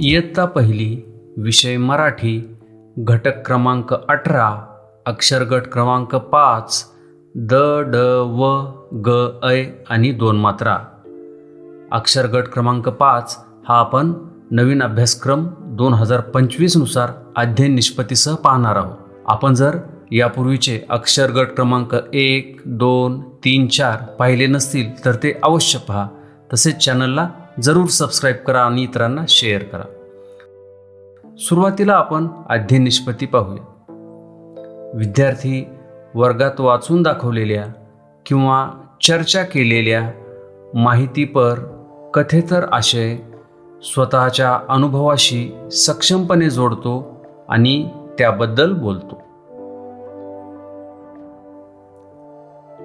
इयत्ता पहिली विषय मराठी घटक क्रमांक अठरा अक्षरगट क्रमांक पाच द ड व ग ऐ आणि दोन मात्रा. अक्षरगट क्रमांक पाच हा आपण नवीन अभ्यासक्रम दोन हजार पंचवीसनुसार अध्ययन निष्पत्तीसह पाहणार आहोत. आपण जर यापूर्वीचे अक्षरगट क्रमांक एक दोन तीन चार पाहिले नसतील तर ते अवश्य पहा. तसेच चॅनलला जरूर सबस्क्राईब करा आणि इतरांना शेअर करा. सुरुवातीला आपण अध्ययन निष्पत्ती पाहूया. विद्यार्थी वर्गात वाचून दाखवलेल्या किंवा चर्चा केलेल्या माहितीपर कथेतर आशय स्वतःच्या अनुभवाशी सक्षमपणे जोडतो आणि त्याबद्दल बोलतो.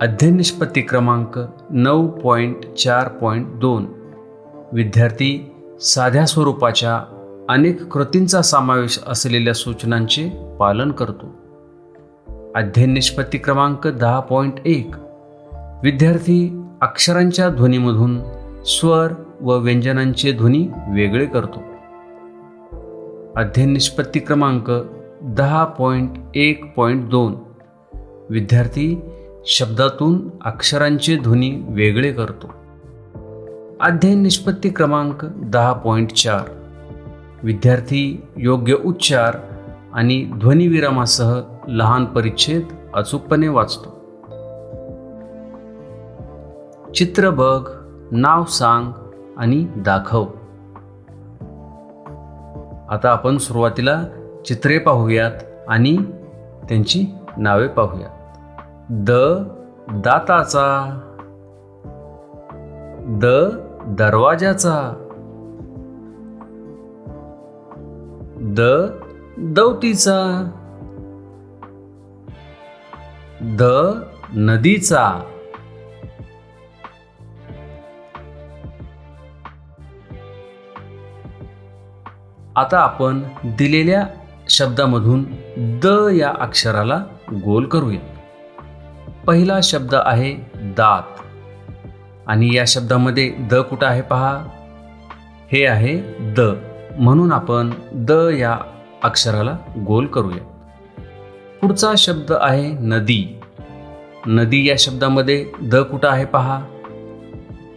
अध्ययन निष्पत्ती क्रमांक नऊ पॉईंट चार पॉईंट दोन. विद्यार्थी साध्या स्वरूपाच्या अनेक कृतींचा समावेश असलेल्या सूचनांचे पालन करतो. अध्ययन निष्पत्ती क्रमांक दहा पॉईंट एक. विद्यार्थी अक्षरांच्या ध्वनीमधून स्वर व व्यंजनांचे ध्वनी वेगळे करतो. अध्ययन निष्पत्ती क्रमांक दहा पॉईंट एक पॉईंट दोन. विद्यार्थी शब्दातून अक्षरांचे ध्वनी वेगळे करतो. अध्ययन निष्पत्ती क्रमांक दहा पॉईंट चार. विद्यार्थी योग्य उच्चार आणि ध्वनिविरामासह लहान परिच्छेद अचूकपणे वाचतो. चित्र बघ नाव सांग आणि दाखव. आता आपण सुरुवातीला चित्रे पाहूयात आणि त्यांची नावे पाहूयात. द दाताचा. द दरवाजाचा द दौतीचा. द नदीचा. आता आपण दिलेल्या शब्दामधून द या अक्षराला गोल करूया. पहिला शब्द आहे दात. आणि या शब्दामध्ये द कुठं आहे पहा? हे आहे द. म्हणून आपण द या अक्षराला गोल करूया. पुढचा शब्द आहे नदी. नदी या शब्दामध्ये द कुठं आहे पहा?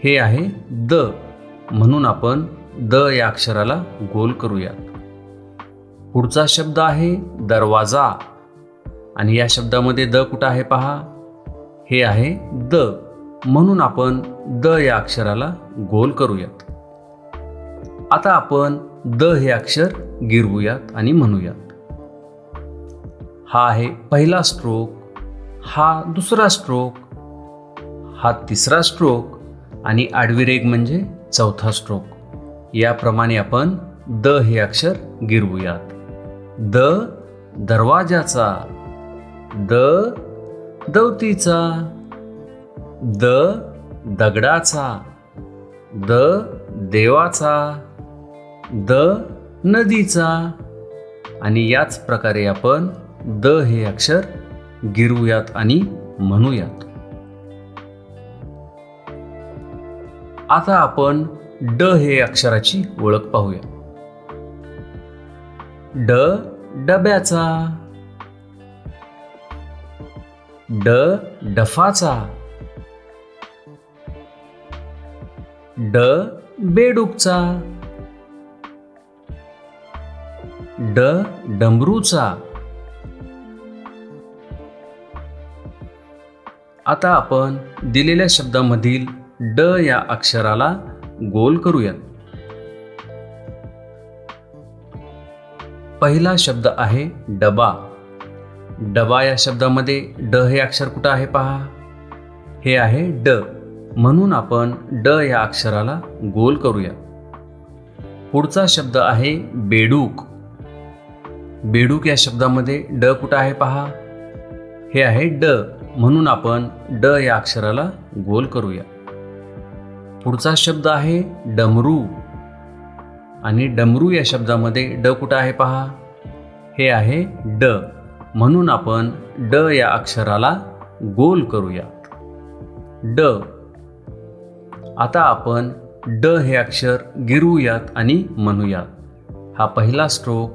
हे आहे द. म्हणून आपण द या अक्षराला गोल करूया. पुढचा शब्द आहे दरवाजा. आणि या शब्दामध्ये द कुठं आहे पहा? हे आहे द. म्हणून आपण द या अक्षराला गोल करूयात. आता आपण द हे अक्षर गिरवूयात आणि म्हणूयात. हा आहे पहिला स्ट्रोक हा दुसरा स्ट्रोक हा तिसरा स्ट्रोक आणि आडवी रेग म्हणजे चौथा स्ट्रोक याप्रमाणे आपण द हे अक्षर गिरवूयात. द दरवाजाचा द दवतीचा द दगडाचा द देवाचा द नदीचा. आणि याच प्रकारे आपण द हे अक्षर गिरवूयात आणि म्हणूयात. आता आपण ड हे अक्षराची ओळख पाहूया. ड डब्याचा ड डफाचा ड बेडूकचा. ड डमरूचा. आता आपण दिलेल्या शब्दामधील ड या अक्षराला गोल करूया. पहिला शब्द आहे डबा. डबा या शब्दामध्ये ड हे अक्षर कुठं आहे पहा? हे आहे ड. म्हणून आपण ड या अक्षराला गोल करूया. पुढचा शब्द आहे बेडूक. बेडूक या शब्दामध्ये ड कुठं आहे पहा? हे आहे ड. म्हणून आपण ड या अक्षराला गोल करूया. पुढचा शब्द आहे डमरू. आणि डमरू या शब्दामध्ये ड कुठं आहे पहा? हे आहे ड. म्हणून आपण ड या अक्षराला गोल करूया. ड. आता आपण ड हे अक्षर गिरवूयात आणि म्हणूयात. हा पहिला स्ट्रोक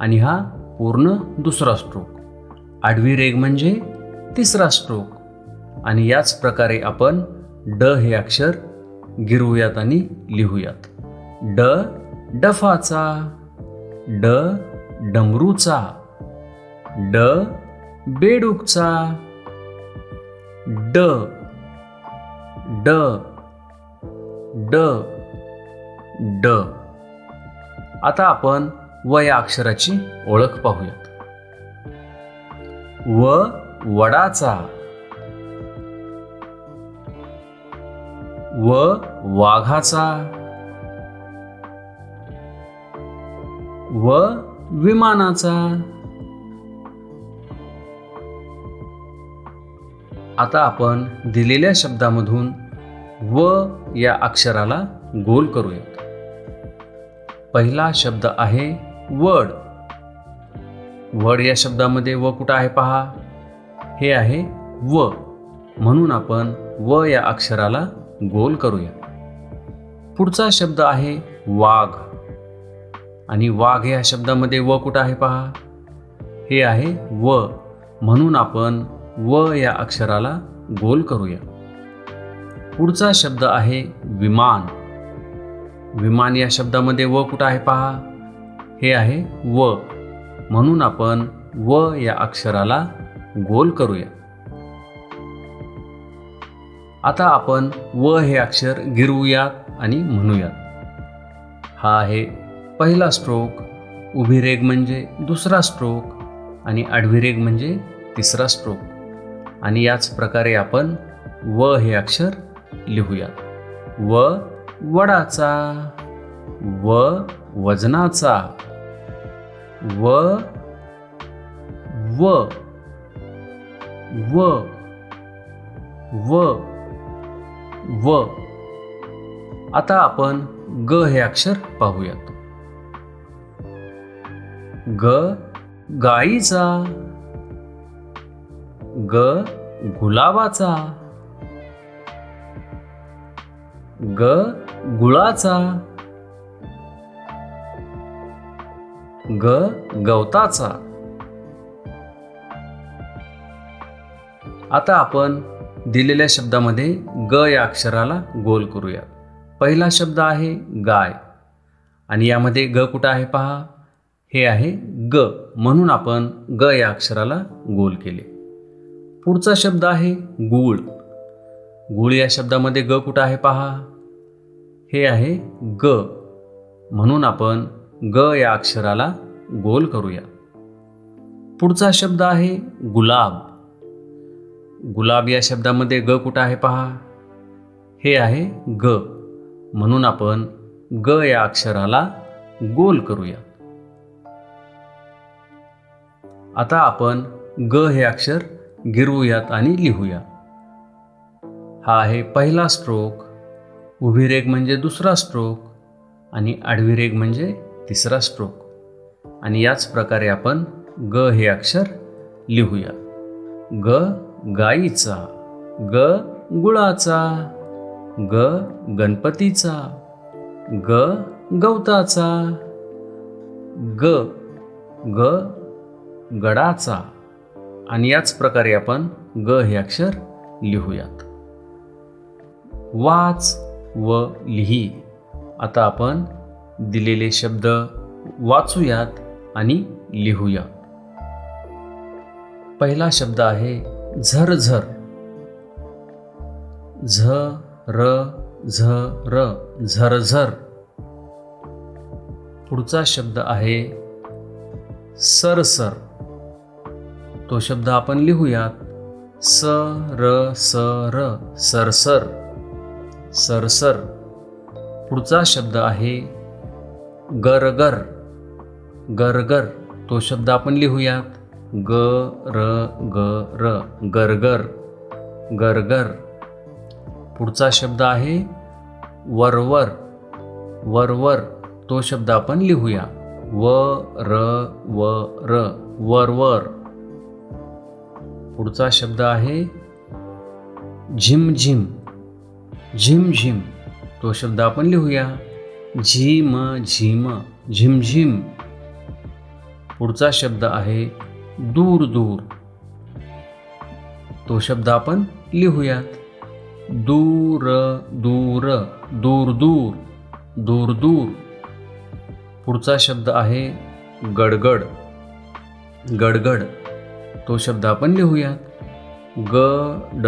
आणि हा पूर्ण दुसरा स्ट्रोक आडवी रेग म्हणजे तिसरा स्ट्रोक आणि याच प्रकारे आपण ड हे अक्षर गिरवूयात आणि लिहूयात. ड डफाचा ड डमरूचा ड बेडूकचा ड ड ड. ड. आता आपण व या अक्षराची ओळख पाहूयात. व वडाचा. व वाघाचा. व विमानाचा. आता आपण दिलेल्या शब्दामधून व या अक्षराला गोल करूयात. पहिला शब्द आहे वड. वड या शब्दामध्ये व कुठं आहे पहा? हे आहे व. म्हणून आपण व या अक्षराला गोल करूया पुढचा शब्द आहे वाघ. आणि वाघ या शब्दामध्ये व कुठं आहे पहा? हे आहे व. म्हणून आपण व या अक्षराला गोल करूया पुढचा शब्द आहे विमान. विमान या शब्दामध्ये व कुठं आहे पहा. हे आहे व. म्हणून आपण व या अक्षराला गोल करूया. आता आपण व हे अक्षर गिरवूयात आणि म्हणूयात. हा आहे पहिला स्ट्रोक उभी रेग म्हणजे दुसरा स्ट्रोक आणि आडवी रेग म्हणजे तिसरा स्ट्रोक आणि याच प्रकारे आपण व हे अक्षर लिहूयात व वडाचा. व वजनाचा. व व. व. व. व. आता आपण ग हे अक्षर पाहूयात. ग गाईचा. ग गुलाबाचा. ग गुळाचा. ग गवताचा. आता आपण दिलेल्या शब्दामध्ये ग या अक्षराला गोल करूया. पहिला शब्द आहे गाय. आणि यामध्ये ग कुठं आहे पहा? हे आहे ग. म्हणून आपण ग या अक्षराला गोल केले. पुढचा शब्द आहे गूळ. गुळ या शब्दामध्ये ग कुठं आहे पहा? हे आहे ग. म्हणून आपण ग या अक्षराला गोल करूया. पुढचा शब्द आहे गुलाब. गुलाब या शब्दामध्ये ग कुठं आहे पहा? हे आहे ग. म्हणून आपण ग या अक्षराला गोल करूया. आता आपण ग हे अक्षर गिरवूयात आणि लिहूया हा आहे पहिला स्ट्रोक उभी रेग म्हणजे दुसरा स्ट्रोक आणि आडवी रेग म्हणजे तिसरा स्ट्रोक. आणि याच प्रकारे आपण ग हे अक्षर लिहूया. ग गाईचा ग गुळाचा ग गणपतीचा ग गवताचा ग ग गडाचा. आणि याच प्रकारे आपण ग हे अक्षर लिहूयात. वाच व लिही. आता आपण दिलेले शब्द वाचूयात आणि लिहूया. पहिला शब्द आहे झरझर झ र झ र झरझर पुढचा शब्द आहे सरसर तो शब्द आपण लिहूयात. स र स र सरसर सरसर. पुढचा शब्द आहे गरगर. गरगर तो शब्द आपण लिहूयात. ग र ग र गरगर. गरगर. पुढचा शब्द आहे वरवर. वरवर तो शब्द आपण लिहूया. व र व र वरवर. पुढचा शब्द आहे झिमझिम. झिमझिम तो शब्द आपण लिहूया. झिम झिम झिमझिम पुढचा शब्द आहे दूर दूर. तो शब्द आपण लिहूयात. दूर दूर दूर दूर दूर दूर. पुढचा शब्द आहे गडगड गडगड. तो शब्द आपण लिहूयात. ग ड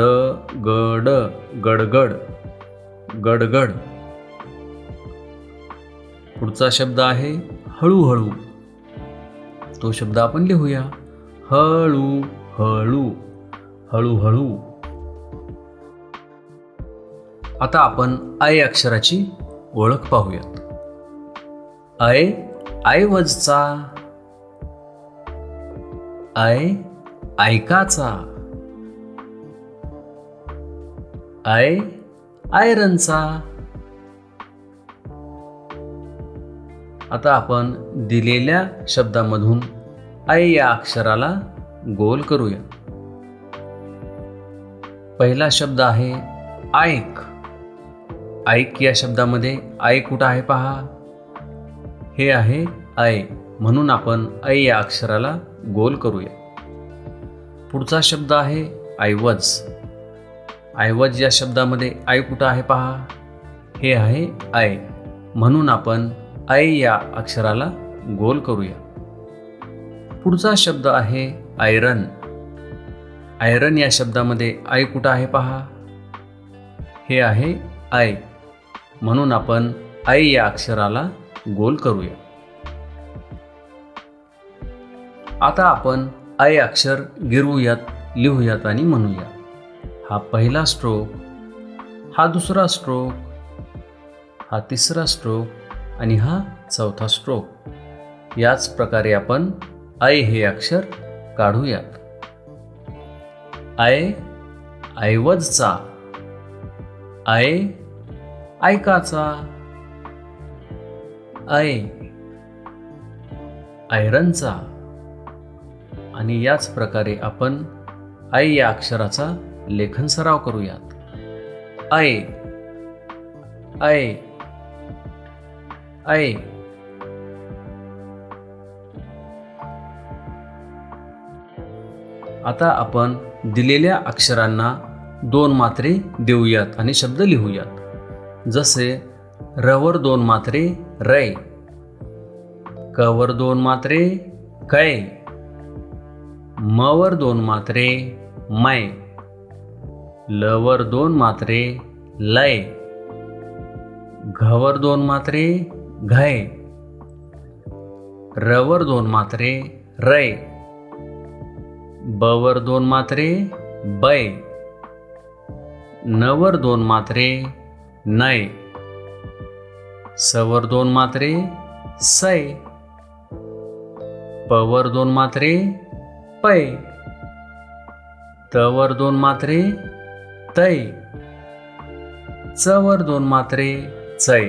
गड गडगड. गडगड. पुढचा शब्द आहे हळूहळू. तो शब्द आपण लिहूया. हळू हळू हळूहळू. आता आपण आय अक्षराची ओळख पाहूयात. आय आयवजचा आय ऐकाचा आय आयरनचा. आता आपण दिलेल्या शब्दामधून आय या अक्षराला गोल करूया. पहिला शब्द आहे ऐक ऐक या शब्दामध्ये आय कुठं आहे पहा? हे आहे आय. म्हणून आपण ऐ या अक्षराला गोल करूया. पुढचा शब्द आहे ऐवज ऐवज या शब्दामध्ये आय कुठं आहे पहा? हे आहे आय. म्हणून आपण आय या अक्षराला गोल करूया. पुढचा शब्द आहे आयरन. आयरन या शब्दामध्ये आय कुठं आहे पहा? हे आहे आय. म्हणून आपण आय या अक्षराला गोल करूया. आता आपण आय अक्षर गिरवूयात लिहूयात आणि म्हणूया. हा पहिला स्ट्रोक हा दुसरा स्ट्रोक हा तिसरा स्ट्रोक आणि हा चौथा स्ट्रोक याच प्रकारे आपण आय हे अक्षर काढूयात. आय ऐवजचा आय ऐकाचा आय आयरनचा. आणि याच प्रकारे आपण आई या अक्षराचा लेखन सराव करूयात. ऐ अय ऐ आता आपण दिलेल्या अक्षरांना दोन मात्रे देऊयात आणि शब्द लिहूयात. जसे रवर दोन मात्रे रै कवर दोन मात्रे कै मवर दोन मात्रे मै लवर दोन मात्रे लय. घवर दोन मात्रे घय. रवर दोन मात्रे रै बवर दोन मात्रे बै नवर दोन मात्रे नय. सवर दोन मात्रे सै पवर दोन मात्रे पै तवर दोन मात्रे तै। चवर दोन मात्रे चै।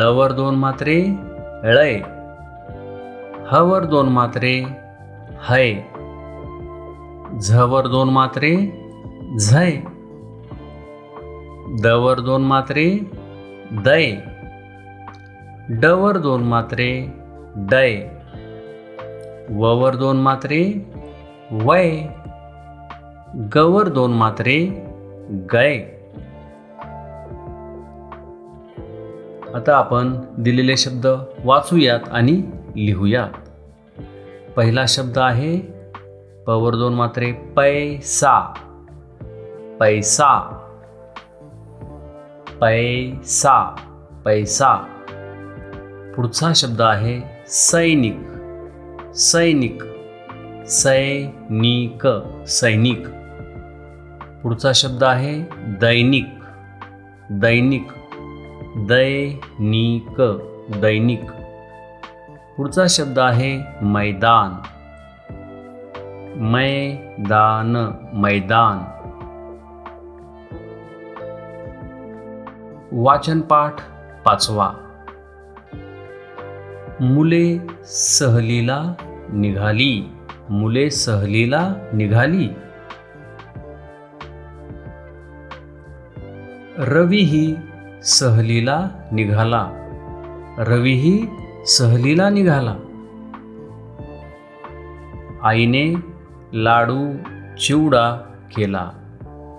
ळवर दोन मात्रे ळय हवर दोन मात्रे हय। झवर दोन मात्रे झय। दवर दोन मात्रे दै डवर दोन मात्रे डय। ववर दोन मात्रे वय। गवर दोन मात्रे गळे. आता आपण दिलेले शब्द वाचूयात आणि लिहूयात. पहिला शब्द आहे पवर दोन मात्रे पैसा. पैसा. पैसा पैसा. पुढचा शब्द आहे सैनिक. सैनिक. सैनिक. सैनिक. पुढचा शब्द आहे दैनिक. दैनिक. दैनिक. दैनिक. पुढचा शब्द आहे मैदान. मैदान. मैदान. वाचनपाठ पाचवा. मुले सहलीला निघाली. मुले सहलीला निघाली. रवी ही सहलीला निघाला. रवीही सहलीला निघाला. आईने लाडू चिवडा केला.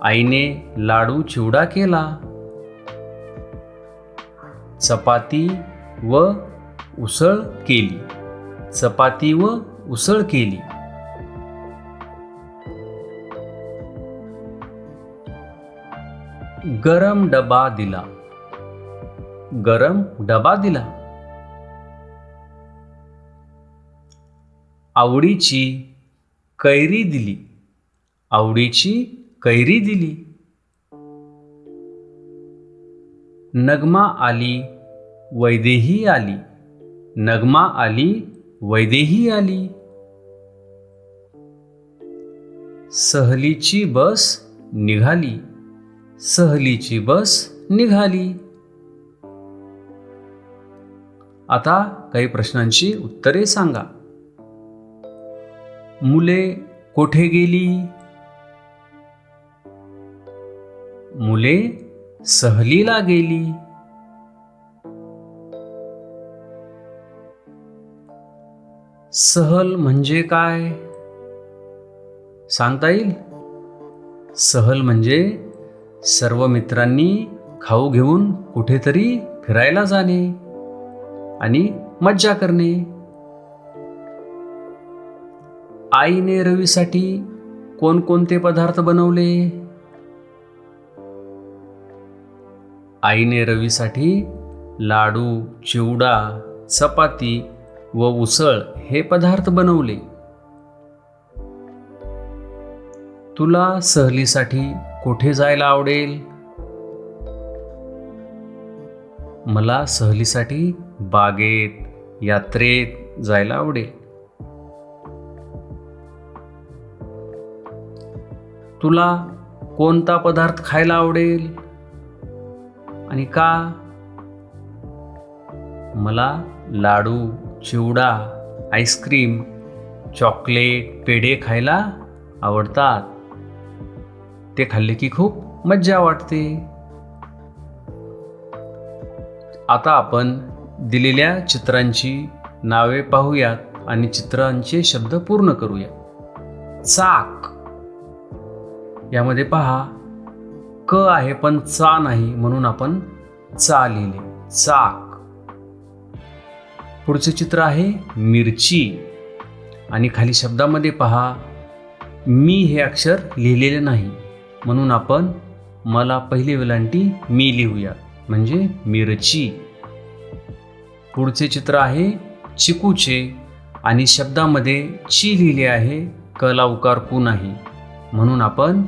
आईने लाडू चिवडा केला. चपाती व उसळ केली. चपाती व उसळ केली. गरम डबा दिला. गरम डबा दिला. आवडीची कैरी दिली. आवडीची कैरी दिली. नगमा आली वैदेही आली. नगमा आली वैदेही आली. सहलीची बस निघाली. सहलीची बस निघाली. आता काही प्रश्नांची उत्तरे सांगा. मुले कोठे गेली? मुले सहलीला गेली. सहल म्हणजे काय? सांगता येईल? सहल म्हणजे सर्व मित्रांनी खाऊ घेऊन कुठेतरी फिरायला जाणे आणि मज्जा करणे. आईने रवीसाठी कोणकोणते पदार्थ बनवले? आईने रवीसाठी लाडू चिवडा चपाती व उसळ हे पदार्थ बनवले. तुला सहलीसाठी कुठे जायला आवडेल? मला सहलीसाठी बागेत यात्रेत जायला आवडेल. तुला कोणता पदार्थ खायला आवडेल? आणि का? मला लाडू चिवडा आईस्क्रीम चॉकलेट पेढे खायला आवडतात. ते खाल्ले की खूप मज्जा वाटते. आता आपण दिलेल्या चित्रांची नावे पाहूयात आणि चित्रांचे शब्द पूर्ण करूया चाक. यामध्ये पहा क आहे पण चा नाही म्हणून आपण चा लिहिले. चाक. पुढचे चित्र आहे मिरची. आणि खाली शब्दामध्ये पहा मी हे अक्षर लिहिलेले नाही. म्हणून आपण मला पहिली वेलांटी मी लिहूया. म्हणजे मिरची. पुढचे चित्र आहे चिकूचे आणि शब्दामध्ये ची लिहिले आहे कला उकार कू नाही. म्हणून आपण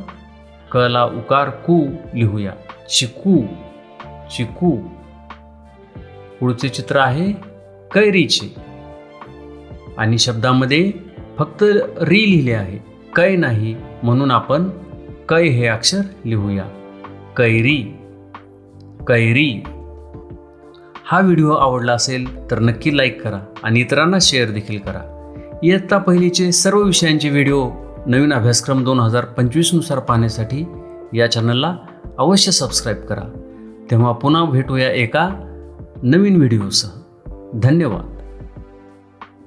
कला उकार कू लिहूया. चिकू. चिकू. पुढचे चित्र आहे कैरीचे. आणि शब्दामध्ये फक्त री लिहिले आहे. कै नाही म्हणून आपण कै हे अक्षर लिहूया कैरी कैरी। हा व्हिडिओ आवडला असेल तर नक्की लाईक करा आणि इतरांना शेअर देखील करा. इयत्ता पहिलीचे सर्व विषयांचे व्हिडिओ नवीन अभ्यासक्रम दोन हजार पंचवीसनुसार पाहण्यासाठी या चॅनलला अवश्य सबस्क्राईब करा. तेव्हा पुन्हा भेटूया एका नवीन व्हिडिओसह धन्यवाद.